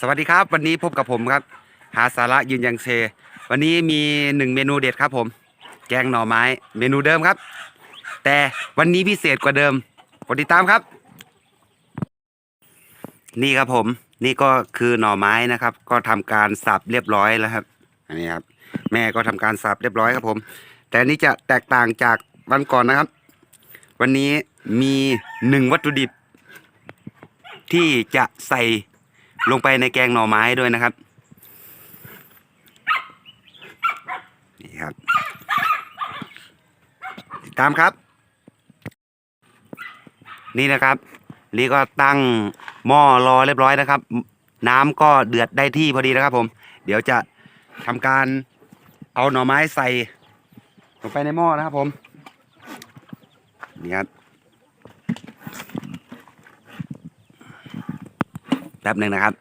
สวัสดีครับวันนี้พบกับผมครับ หาสาระยืนยังเซ วันนี้มีหนึ่งเมนูเด็ดครับผม แกงหน่อไม้ เมนูเดิมครับ แต่วันนี้พิเศษกว่าเดิมกดติดตามครับ นี่ครับผม นี่ก็คือหน่อไม้นะครับ ก็ทำการสับเรียบร้อยแล้วครับ อันนี้ครับ แม่ก็ทำการสับเรียบร้อยครับผม แต่นนี้จะแตกต่างจากวันก่อนนะครับ วันนี้มีหนึ่งวัตถุดิบ ที่จะใส่ ลงไปในแกงหน่อไม้ด้วยนะครับนี่ครับติดตามครับ นี่นะครับ นี่ก็ตั้งหม้อรอเรียบร้อยนะครับ น้ำก็เดือดได้ที่พอดีนะครับ ผม เดี๋ยวจะทำการเอาหน่อไม้ใส่ลงไปในหม้อนะครับผมนี่ครับ แป๊บหนึ่งนะครับ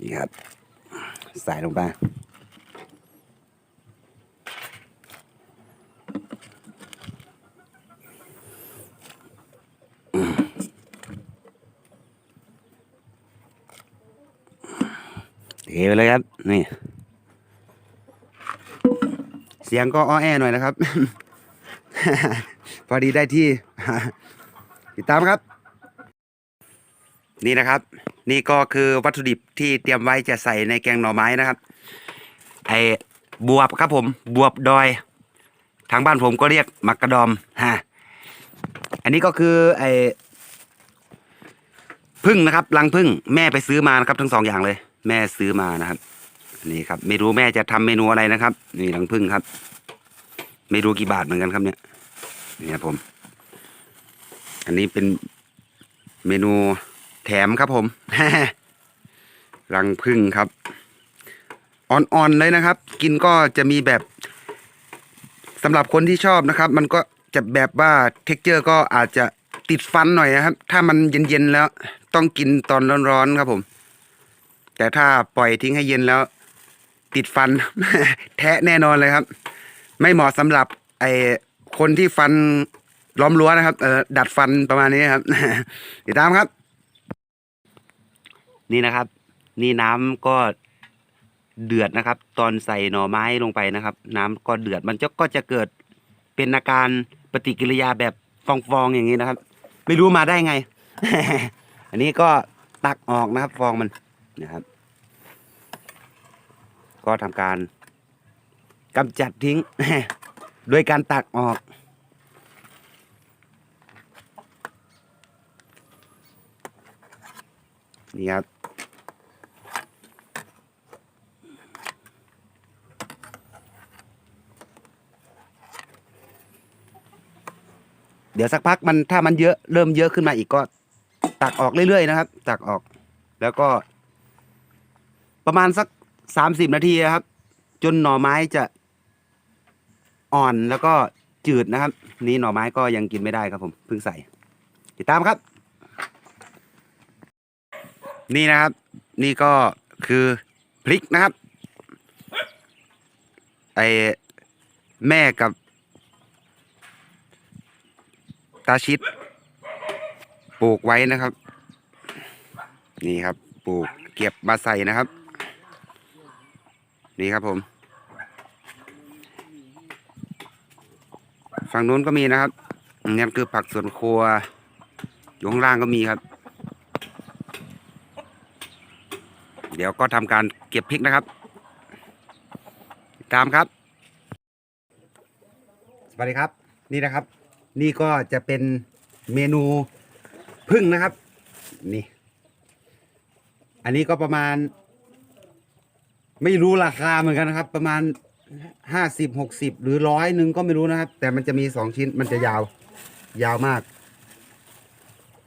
นี่ครับ ใส่ลงไปเทไปเลยครับ นี่ เสียงก็อ้อแอหน่อยนะครับ พอดีได้ที่ ติดตามครับ นี่นะครับ นี่ก็คือวัตถุดิบที่เตรียมไว้จะใส่ในแกงหน่อไม้นะครับ ไอ้บวบครับผมบวบดอย ทางบ้านผมก็เรียกมักกระดอมฮะอันนี้ก็คือไอ้พึ่งนะครับรังพึ่งแม่ไปซื้อมานะครับ ทั้งสองอย่างเลย แม่ซื้อมานะครับนี่ครับไม่รู้แม่จะทำเมนูอะไรนะครับ นี่รังพึ่งครับ ไม่รู้กี่บาทเหมือนกันครับเนี่ยนี่ครับผม อันนี้เป็นเมนูแถมครับผมรังพึ่งครับ อ่อนๆเลยนะครับ กินก็จะมีแบบสำหรับคนที่ชอบนะครับ มันก็จะแบบว่าเท็กเจอร์ก็อาจจะติดฟันหน่อยนะครับ ถ้ามันเย็นๆแล้ว ต้องกินตอนร้อนๆครับผม แต่ถ้าปล่อยทิ้งให้เย็นแล้ว ติดฟัน แทะแน่นอนเลยครับ ไม่เหมาะสำหรับไอคนที่ฟัน ล้อมรั้วนะครับเออดัดฟันประมาณนี้ครับติดตามครับ นี่นะครับ นี่น้ำก็เดือดนะครับ ตอนใส่หน่อไม้ลงไปนะครับ น้ำก็เดือดมันจะก็จะเกิดเป็นอาการปฏิกิริยาแบบฟองๆอย่างนี้นะครับ ไม่รู้มาได้ไง อันนี้ก็ตักออกนะครับ ฟองมันนะครับ ก็ทำการกำจัดทิ้งโดยการตักออก นี่ครับ เดี๋ยวสักพักมันถ้ามันเยอะเริ่มเยอะขึ้นมาอีกก็ตักออกเรื่อยๆนะครับ ตักออกแล้วก็ ประมาณสักสามสิบนาทีครับ จนหน่อไม้จะอ่อนแล้วก็จืดนะครับ นี่หน่อไม้ก็ยังกินไม่ได้ครับผมเพิ่งใส่ติดตามครับ นี่นะครับ นี่ก็คือพริกนะครับ ไอแม่กับ ตาชิดปลูกไว้นะครับ นี่ครับ ปลูกเก็บมาใส่นะครับ นี่ครับผม ฝั่งนู้นก็มีนะครับนี่คือผักสวนครัวอยู่ข้างล่างก็มีครับ เดี๋ยวก็ทำการเก็บพริกนะครับติดตามครับ สวัสดีครับ นี่นะครับ นี่ก็จะเป็นเมนูพึ่งนะครับ นี่ อันนี้ก็ประมาณ ไม่รู้ราคาเหมือนกันนะครับ ประมาณห้าสิบหกสิบหรือร้อยหนึ่งก็ไม่รู้นะครับ แต่มันจะมีสองชิ้นมันจะยาว ยาวมาก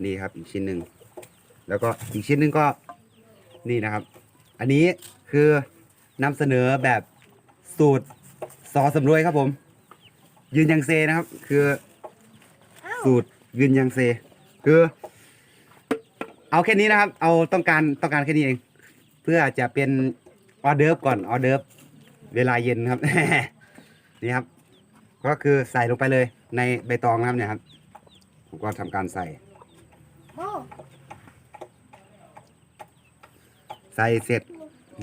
นี่ครับอีกชิ้นหนึ่งแล้วก็อีกชิ้นหนึ่งก็ นี่นะครับ อันนี้คือนำเสนอแบบสูตรซอสำรวยครับผม ยืนยังเซนะครับ คือสูตรยืนยังเซ คือ เอาแค่นี้นะครับ เอาต้องการต้องการแค่นี้เอง เพื่อจะเป็นออเดิร์ฟก่อนออเดิร์ฟเวลาเย็นครับ นี่ครับ ก็คือใส่ลงไปเลยในใบตองนะครับเนี่ยครับผมก็ทำการใส่ โอ้ ใส่เสร็จ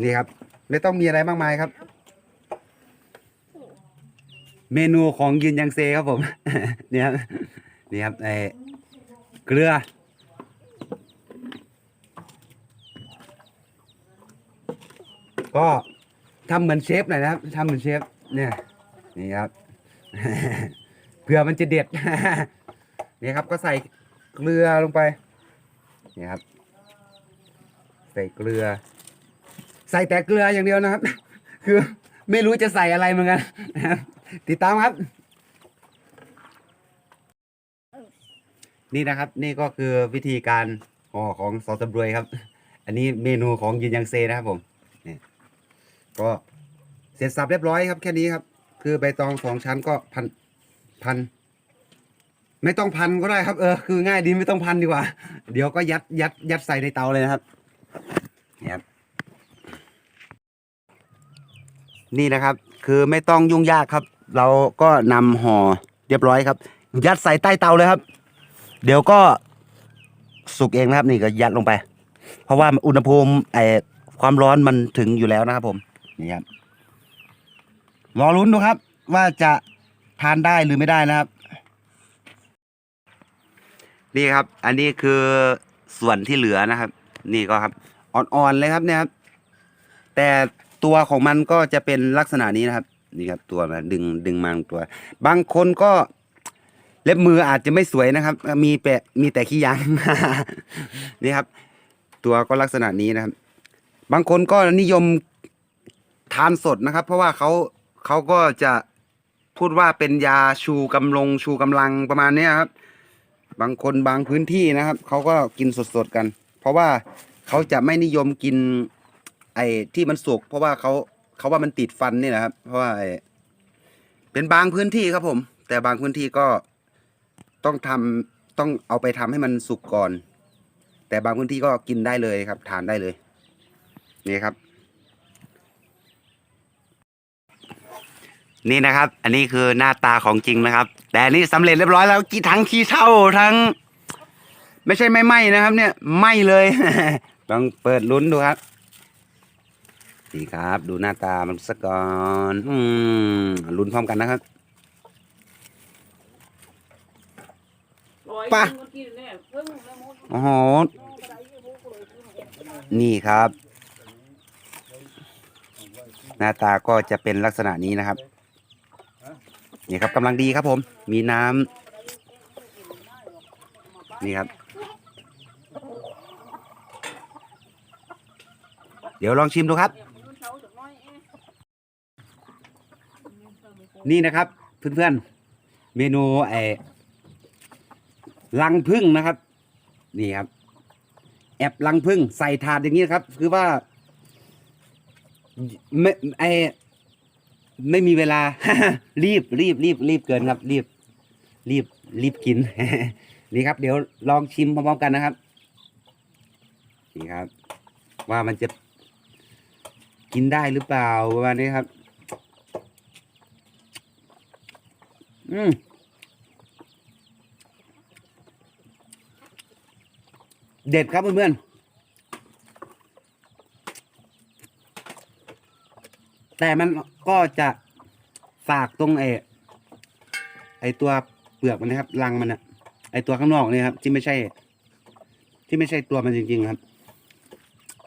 นี่ครับ ไม่ต้องมีอะไรมากมายครับ เมนูของยืนยังเซครับผม นี่ครับนี่ครับไอ้เกลือ ก็ทำเหมือนเชฟหน่อยนะครับทำเหมือนเชฟเนี่ยนี่ครับ เผื่อมันจะเด็ดนี่ครับก็ใส่เกลือลงไปนี่ครับ ใส่เกลือ ใส่แต่เกลืออย่างเดียวนะครับ คือไม่รู้จะใส่อะไรเหมือนกันติดตามครับ นี่นะครับ นี่ก็คือวิธีการห่อของซอสตำรวยครับ อันนี้เมนูของยินยังเซนะครับผมนี่ก็เสร็จสับเรียบร้อยครับ แค่นี้ครับ คือใบตองสองชั้นก็พันพันไม่ต้องพันก็ได้ครับ เออคือง่ายดีไม่ต้องพันดีกว่า เดี๋ยวก็ยัดยัดยัดใส่ในเตาเลยนะครับ นี่ครับนี่นะครับ คือไม่ต้องยุ่งยากครับ เราก็นำห่อเรียบร้อยครับ ยัดใส่ใต้เตาเลยครับ เดี๋ยวก็สุกเองนะครับ นี่ก็ยัดลงไป เพราะว่าอุณหภูมิไอความร้อนมันถึงอยู่แล้วนะครับผมนี่ครับรอลุ้นดูครับ ว่าจะทานได้หรือไม่ได้นะครับ นี่ครับ อันนี้คือส่วนที่เหลือนะครับ นี่ก็ครับอ่อนๆเลยครับเนี่ยครับแต่ตัวของมันก็จะเป็นลักษณะนี้นะครับ นี่ครับตัวมันดึงดึงมาตัว บางคนก็เล็บมืออาจจะไม่สวยนะครับ มีแปะมีแต่ขี้ยางนี่ครับ ตัวก็ลักษณะนี้นะครับ บางคนก็นิยมทานสดนะครับ เพราะว่าเขาเขาก็จะพูดว่าเป็นยาชูกำลงชูกำลังประมาณนี้ครับ บางคนบางพื้นที่นะครับเขาก็กินสดๆกัน เพราะว่าเขาจะไม่นิยมกิน ไอ้ที่มันสุกเพราะว่าเขาเขาว่ามันติดฟันนี่แหละครับ เพราะว่าเป็นบางพื้นที่ครับผม แต่บางพื้นที่ก็ต้องทำต้องเอาไปทำให้มันสุกก่อน แต่บางพื้นที่ก็กินได้เลยครับ ทานได้เลย นี่ครับ นี่นะครับ อันนี้คือหน้าตาของจริงนะครับ แต่อันนี่สำเร็จเรียบร้อยแล้วกี่ทั้งขี้เท่าทั้ง ไม่ใช่ไม่ไหมนะครับ เนี่ยไหมเลย ต้องเปิดลุ้นดูครับนี่ครับ ดูหน้าตามันสักก่อน อืมลุ้นพร้อมกันนะครับป่ะโอ้โหนี่ครับ หน้าตาก็จะเป็นลักษณะนี้นะครับ นี่ครับกำลังดีครับผม มีน้ำนี่ครับ เดี๋ยวลองชิมดูครับ นี่นะครับเพื่อนๆเมนูไอ้ลังพึ่งนะครับ นี่ครับ แอบลังพึ่งใส่ถาดอย่างนี้นครับ คือว่าไม่ไอไม่มีเวลา รีบรีบรีบรีบเกินครับ รีบ รีบรีบกิน นี่ครับ เดี๋ยวลองชิมพร้อมๆกันนะครับ นี่ครับ ว่ามันจะ กินได้หรือเปล่าประมาณนี้ครับ อืมเด็ดครับเพื่อนๆ แต่มันก็จะฝากตรงไอ้ไอ้ตัวเปลือกมันนะครับรังมันอะไอ้ตัวข้างนอกเนี่ยครับ ที่ไม่ใช่ ที่ไม่ใช่ตัวมันจริง ๆ ครับ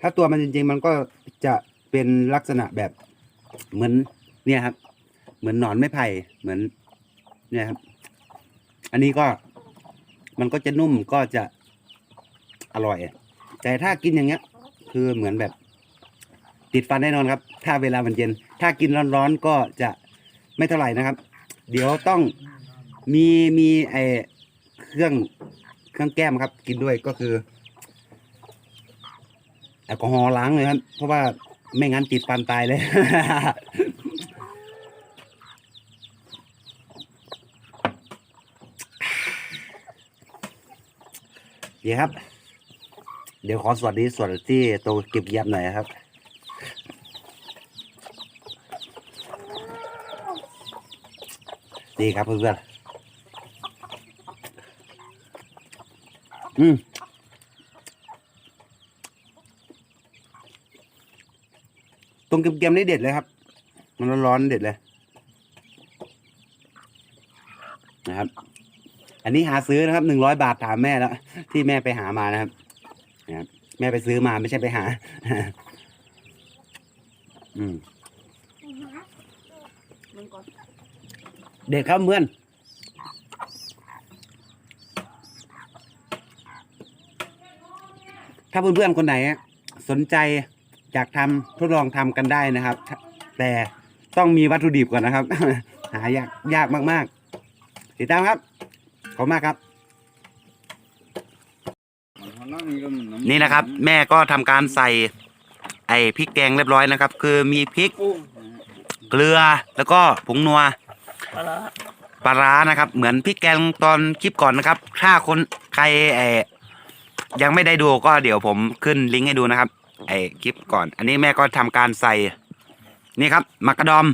ถ้าตัวมันจริง ๆ มันก็จะ เป็นลักษณะแบบเหมือนเนี่ยครับ เหมือนหนอนไม้ไผ่เหมือน เนี่ยครับ อันนี้ก็มันก็จะนุ่มก็จะอร่อย แต่ถ้ากินอย่างเงี้ย คือเหมือนแบบ ติดฟันแน่นอนครับ ถ้าเวลามันเย็น ถ้ากินร้อนๆก็จะไม่เท่าไหร่นะครับ เดี๋ยวต้องมีมีไอเครื่องเครื่องแก้มครับ กินด้วยก็คือแอลกอฮอล์ล้างเลยครับ เพราะว่า ไม่งั้นติดฟันตายเลย เดี๋ยวครับ เดี๋ยวขอสวัสดีส่วนที่ตัวเก็บเยียบหน่อยครับดีครับเพื่อนๆอืม รงเกรียมๆนี่เด็ดเลยครับ มันร้อนๆเด็ดเลย นะครับ อันนี้หาซื้อนะครับหนึ่งร้อยบาทถามแม่แล้ว ที่แม่ไปหามานะครับนะครับ แม่ไปซื้อมาไม่ใช่ไปหา อืมเด็ดครับเพื่อนถ้าเพื่อนๆคนไหนสนใจ อยากทำทดลองทำกันได้นะครับ แต่ต้องมีวัตถุดิบก่อนนะครับ หายากยากมากๆ ติดตามครับ ขอบคุณมากครับ นี่นะครับ แม่ก็ทำการใส่ ไอ้พริกแกงเรียบร้อยนะครับ คือมีพริกกุ้งเกลือแล้วก็ผงนัวปลาร้าปลาร้านะครับ เหมือนพริกแกงตอนคลิปก่อนนะครับ ถ้าคนใครเออยังไม่ได้ดูก็เดี๋ยวผมขึ้นลิงก์ให้ดูนะครับ ไอ้คลิปก่อน อันนี้แม่ก็ทำการใส่นี่ครับมักกะดอม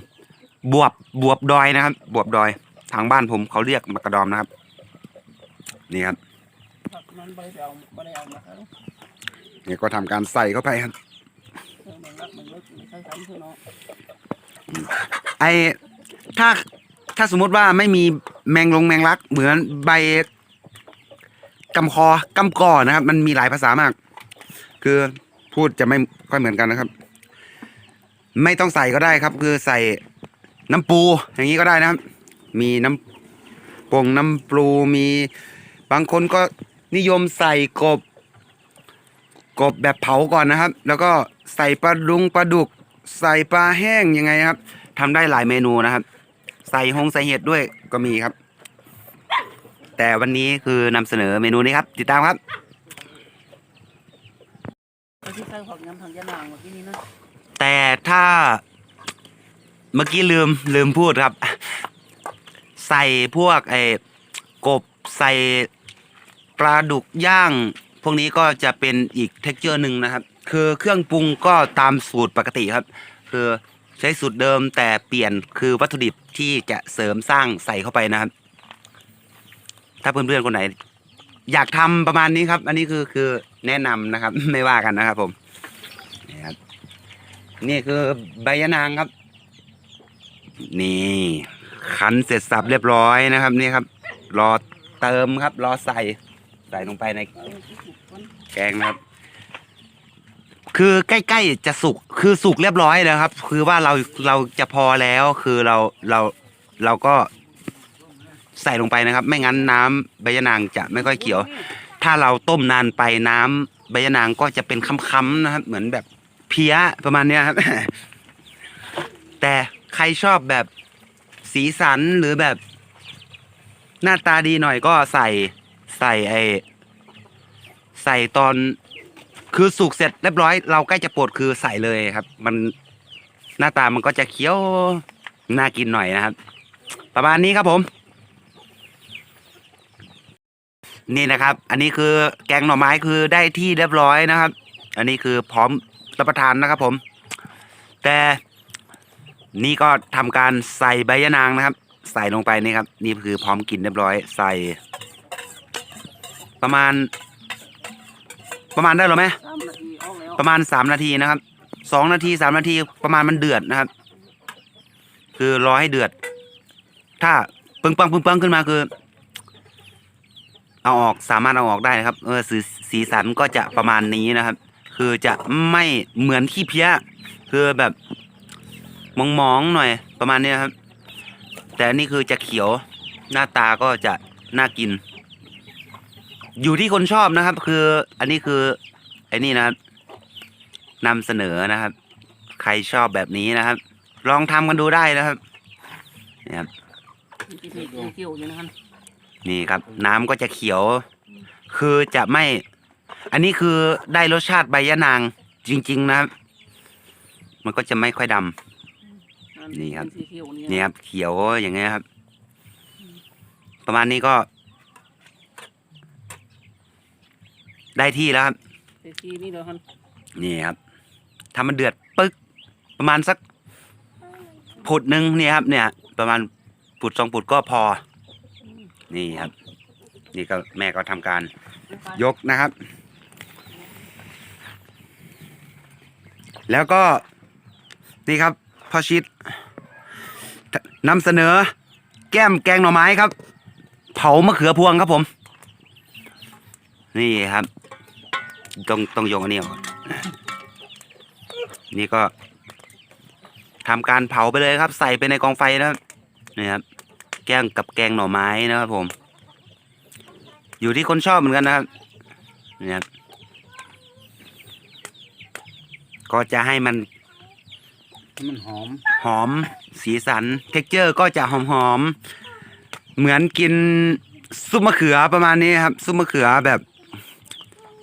บวบบวบดอยนะครับ บวบดอย ทางบ้านผมเขาเรียกมักกะดอมนะครับ นี่ครับผักมันไม่ได้เอาไม่ได้เอามาครับนี่ก็ทำการใส่เข้าไปครับไอถ้าถ้าสมมติว่าไม่มีแมงลงแมงลัก เหมือนใบกำคอกำก่อนะครับ มันมีหลายภาษามาก คือ พูดจะไม่ค่อยเหมือนกันนะครับ ไม่ต้องใส่ก็ได้ครับ คือใส่น้ำปูอย่างนี้ก็ได้นะครับ มีน้ำปงน้ำปูมีบางคนก็นิยมใส่กบ กบแบบเผาก่อนนะครับ แล้วก็ใส่ปลาดุงปลาดุก ใส่ปลาแห้งยังไงครับทำได้หลายเมนูนะครับ ใส่หงใส่เห็ดด้วยก็มีครับ แต่วันนี้คือนำเสนอเมนูนี้ครับ ติดตามครับ ไอ้ที่ใส่ผักยำทางยะนางเมื่อกี้นี้นะแต่ถ้าเมื่อกี้ลืมลืมพูดครับ ใส่พวกไอ้กบใส่ปลาดุกย่าง พวกนี้ก็จะเป็นอีกเท็กเจอร์หนึ่งนะครับ คือเครื่องปรุงก็ตามสูตรปกติครับ คือใช้สูตรเดิมแต่เปลี่ยนคือวัตถุดิบที่จะเสริมสร้างใส่เข้าไปนะครับ ถ้าเพื่อนๆคนไหน อยากทำประมาณนี้ครับ อันนี้คือคือแนะนำนะครับ ไม่ว่ากันนะครับ ผมนี่ครับนี่คือใบยะนางครับ นี่คั้นเสร็จสับเรียบร้อยนะครับ นี่ครับ รอเติมครับ รอใส่ใส่ลงไปในเอาที่สุกมันแกงนะครับ คือใกล้ๆจะสุกคือสุกเรียบร้อยแล้วครับ คือว่าเราเราจะพอแล้วคือเราเราเราก็ ใส่ลงไปนะครับ ไม่งั้นน้ำใบยะนางจะไม่ค่อยเขียว ถ้าเราต้มนานไปน้ำใบยะนางก็จะเป็นค้ำๆนะครับ เหมือนแบบเพี้ยประมาณเนี้ยครับ แต่ใครชอบแบบสีสันหรือแบบ หน้าตาดีหน่อยก็ใส่ใส่ไอใส่ตอนคือสุกเสร็จเรียบร้อย เราใกล้จะปลดคือใส่เลยครับ มันหน้าตามันก็จะเคี้ยวน่ากินหน่อยนะครับ ประมาณนี้ครับผม นี่นะครับ อันนี้คือแกงหน่อไม้คือได้ที่เรียบร้อยนะครับ อันนี้คือพร้อมรับประทานนะครับผม แต่นี่ก็ทำการใส่ใบยะนางนะครับ ใส่ลงไปนี่ครับ นี่คือพร้อมกินเรียบร้อย ใส่ ประมาณ ประมาณได้หรอไหมประมาณสามนาทีนะครับสองนาทีสามนาทีประมาณมันเดือดนะครับ คือรอให้เดือด ถ้าปึ้งปังปึ้งปังขึ้นมาคือ เอาออกสามารถเอาออกได้นะครับ เออสีสีสันก็จะประมาณนี้นะครับ คือจะไม่เหมือนขี้เพี้ยคือแบบมองๆหน่อยประมาณนี้ครับ แต่นี่คือจะเขียวหน้าตาก็จะน่ากิน อยู่ที่คนชอบนะครับ คืออันนี้คือไอ้นี่นะครับนำเสนอนะครับ ใครชอบแบบนี้นะครับ ลองทำกันดูได้นะครับนี่ครับ เกี่ยวอยู่นะครับ นี่ครับ น้ำก็จะเขียว คือจะไม่ อันนี้คือได้รสชาติใบยะนางจริง ๆ นะครับ มันก็จะไม่ค่อยดำ นี่ครับ สีเขียวนี่นี่ครับเขียวอย่างเงี้ยครับ ประมาณนี้ก็ ได้ที่แล้วครับ สีสีนี่เดี๋ยวครับนี่ครับถ้ามันเดือดปึ๊ก ประมาณสักผุดหนึ่งเนี่ยครับ เนี่ย ประมาณผุดสองผุดก็พอ นี่ครับ นี่ก็แม่ก็ทำการยกนะครับ แล้วก็นี่ครับพ่อชิดนำเสนอ แก้มแกงหน่อไม้ครับ เผามะเขือพวงครับผม นี่ครับ ต้องต้องโยงอันนี้ออกนี่ก็ทำการเผาไปเลยครับ ใส่ไปในกองไฟนะครับนี่ครับ แกงกับแกงหน่อไม้นะครับผม อยู่ที่คนชอบเหมือนกันนะครับนี่ครับก็จะให้มันให้มันหอม หอม สีสัน เท็กเจอร์ก็จะหอมหอมๆเหมือนกินซุปมะเขือประมาณนี้ครับ ซุปมะเขือแบบ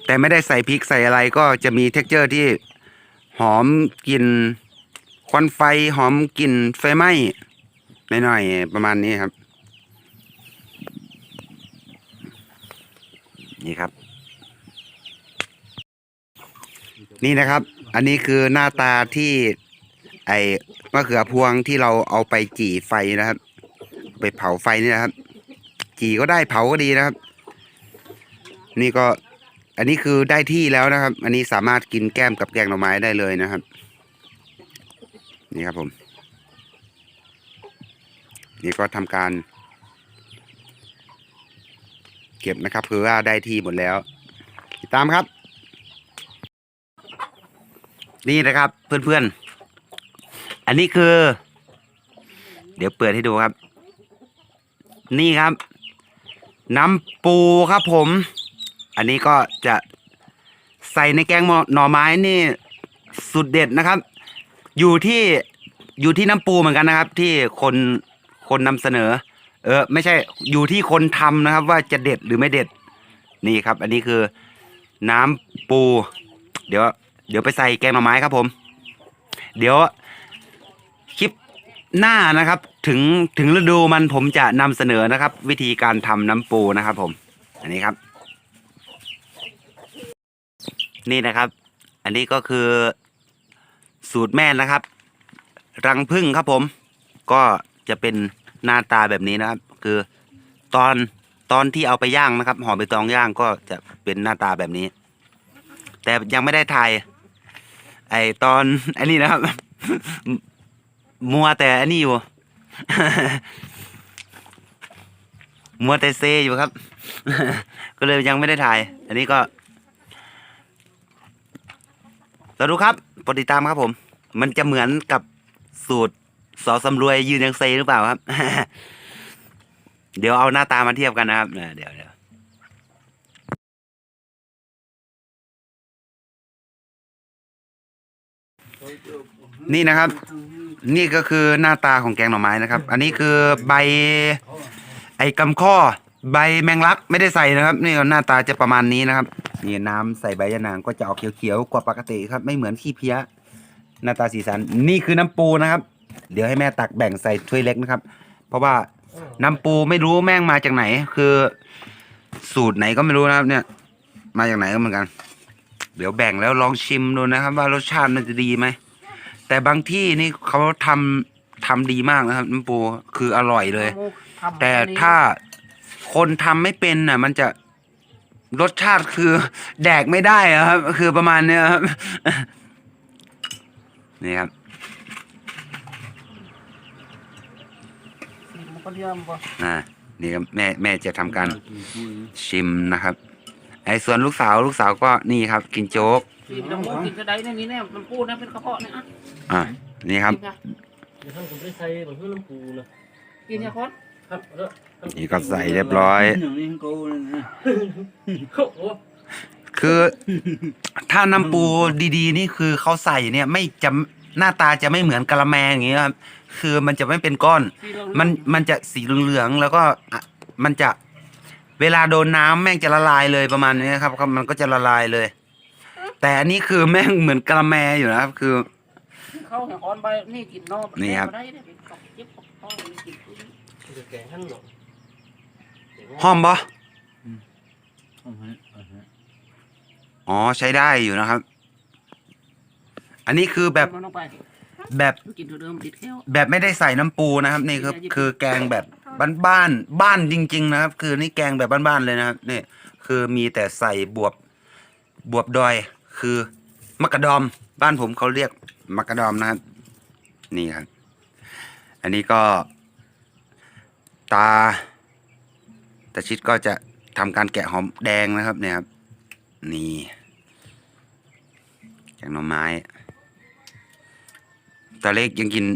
แต่ไม่ได้ใส่พริกใส่อะไรก็จะมีเท็กเจอร์ที่หอมกลิ่นควันไฟหอมกลิ่นไฟไหม้ห น่อยๆประมาณนี้ครับ นี่ครับ นี่นะครับ อันนี้คือหน้าตาที่ ไอ้มะเขือพวงที่เราเอาไปจี่ไฟนะครับ ไปเผาไฟนี่นะครับ จี่ก็ได้เผาก็ดีนะครับ นี่ก็อันนี้คือได้ที่แล้วนะครับ อันนี้สามารถกินแก้มกับแกงหน่อไม้ได้เลยนะครับ นี่ครับผม นี่ก็ทำการ เก็บนะครับ คือว่าได้ที่หมดแล้ว ติดตามครับ นี่นะครับ เพื่อนๆ อันนี้คือ เดี๋ยวเปิดให้ดูครับ นี่ครับ น้ำปูครับผม อันนี้ก็จะใส่ในแกงหม้อหน่อไม้นี่สุดเด็ดนะครับ อยู่ที่อยู่ที่น้ำปูเหมือนกันนะครับ ที่คน คนนำเสนอ เออ ไม่ใช่อยู่ที่คนทำนะครับ ว่าจะเด็ดหรือไม่เด็ด นี่ครับ อันนี้คือน้ำปู เดี๋ยว เดี๋ยวไปใส่แกงหน่อไม้ครับผม เดี๋ยวคลิปหน้านะครับ ถึงถึงฤดูมันผมจะนำเสนอนะครับ วิธีการทำน้ำปูนะครับ ผม อันนี้ครับ นี่นะครับ อันนี้ก็คือสูตรแม่นะครับ รังพึ่งครับผม ก็ จะเป็นหน้าตาแบบนี้นะครับ คือตอนตอนที่เอาไปย่างนะครับห่อใบตองย่างก็จะเป็นหน้าตาแบบนี้ แต่ยังไม่ได้ถ่ายไอตอนอันนี้นะครับ มัวแต่อันนี้อยู่ มัวแต่เซอยู่ครับ ก็เลยยังไม่ได้ถ่าย อันนี้ก็เราดูครับปรดติดตามครับผม มันจะเหมือนกับสูตร สอสำรวยยืนยังเซหรือเปล่าครับ เดี๋ยวเอาหน้าตามาเทียบกันนะครับเดี๋ยวเดี๋ยวนี่นะครับ นี่ก็คือหน้าตาของแกงหน่อไม้นะครับ อันนี้คือใบ ไอ้กำข้อ ใบแมงลักไม่ได้ใส่นะครับ นี่หน้าตาจะประมาณนี้นะครับนี่น้ำใส่ใบยะนางก็จะออกเขียวๆกว่าปกติครับ ไม่เหมือนขี้เพี้ย หน้าตาสีสัน นี่คือน้ำปูนะครับ เดี๋ยวให้แม่ตักแบ่งใส่ถ้วยเล็กนะครับ เพราะว่าน้ำปูไม่รู้แม่งมาจากไหน คือ สูตรไหนก็ไม่รู้นะครับเนี่ย มาจากไหนก็เหมือนกัน เดี๋ยวแบ่งแล้วลองชิมดูนะครับ ว่ารสชาติมันจะดีไหมแต่บางที่นี่เขาทำทำดีมากนะครับน้ำปูคืออร่อยเลย แต่ถ้าคนทำไม่เป็นน่ะ มันจะรสชาติคือแดกไม่ได้อะครับ คือประมาณเนี้ยครับ นี่ครับ มันก็เลี่ยมป่ะอ่านี่ครับแม่แม่จะทำการชิมนะครับ ไอ้ส่วนลูกสาวลูกสาวก็นี่ครับ กินโจ๊กกินน้ำมูกกินกระไดเนี่ยนี่แน่มันปูนะเป็นกระเพาะเนี่ยอะอ่านี่ครับกินค่ะเดี๋ยวท่านผมได้ใส่แบบเพื่อน้ำปูนะกินเนี่ยคนครับแล้วนี่ก็ใส่เรียบร้อยอย่างนี้กูเลยนะโอ้โหคือถ้าน้ำปูดีๆ นี่คือเขาใส่เนี่ยไม่จะหน้าตาจะไม่เหมือนกะละแมอย่างเงี้ยครับ คือมันจะไม่เป็นก้อนที่เรามันมันจะสีเหลืองๆแล้วก็อะมันจะเวลาโดนน้ำแม่งจะละลายเลยประมาณนี้ครับครับมันก็จะละลายเลย แต่อันนี้คือแม่งเหมือนกะละแมอยู่นะครับ คือ เข้าแห่งคอนไปนี่กินนอกนี่ครับ ได้เนี่ยเป็นกบเจ็บกบท้องนี่กินปูนี่จะแกงท่านหรอกหอมปะเอาให้เอาให้อ๋อใช้ได้อยู่นะครับ อันนี้คือแบบ มันลงไป แบบกินตัวเดิมติดแก้วแบบไม่ได้ใส่น้ำปูนะครับ นี่คือคือแกงแบบบ้านๆบ้านจริง ๆ นะครับ คือนี่แกงแบบบ้านๆเลยนะครับนี่คือมีแต่ใส่บวบบวบดอย คือมักกะดอม บ้านผมเขาเรียกมักกะดอมนะครับ นี่ครับ อันนี้ก็ ตาตาชิดก็จะทำการแกะหอมแดงนะครับเนี่ยครับ นี่แกงหน่อไม้ ตาเล็กยังกิน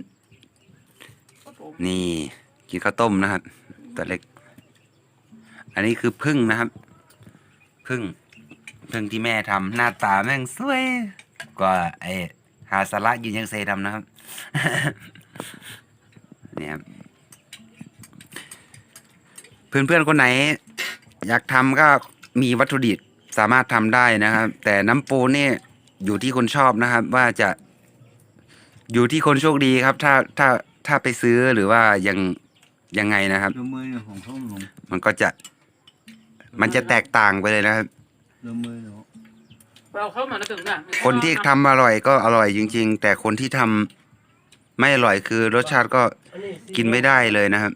ครับผมนี่กินข้าวต้มนะครับตัวเล็ก อันนี้คือพึ่งนะครับ พึ่ง พึ่งที่แม่ทำหน้าตาแม่งสวยกว่าไอหาสาระยืนยังเซทำนะครับเนี่ยครับเพื่อนๆคนไหน อยากทำก็มีวัตถุดิบสามารถทำได้นะครับ แต่น้ำปูนี่อยู่ที่คนชอบนะครับ ว่าจะ อยู่ที่คนโชคดีครับ ถ้าถ้าถ้าไปซื้อหรือว่ายังยังไงนะครับเรือมือเนี่ยของเขาหนุ่มมันก็จะมันจะแตกต่างไปเลยนะครับเรือมือเนาะเราเข้ามาแล้วถึงน่ะคนที่ทำอร่อยก็อร่อยจริง ๆ แต่คนที่ทำไม่อร่อยคือรสชาติก็อันนี้สี่กินไม่ได้เลยนะครับ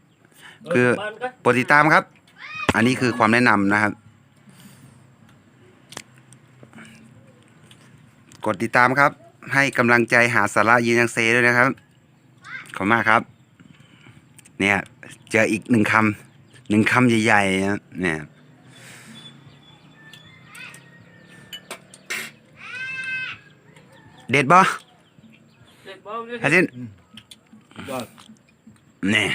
คือบ้านก็โปรดติดตามครับ อันนี้คือความแนะนำนะครับ กดติดตามครับ ให้กำลังใจหาสาระยืนยังเซด้วยนะครับ ขอบคุณมากครับ เนี่ยเจออีกหนึ่งคำหนึ่งคำใหญ่ๆนะครับเนี่ยเด็ดบ่เด็กบอกเลยฮัสินยอดเนี่ย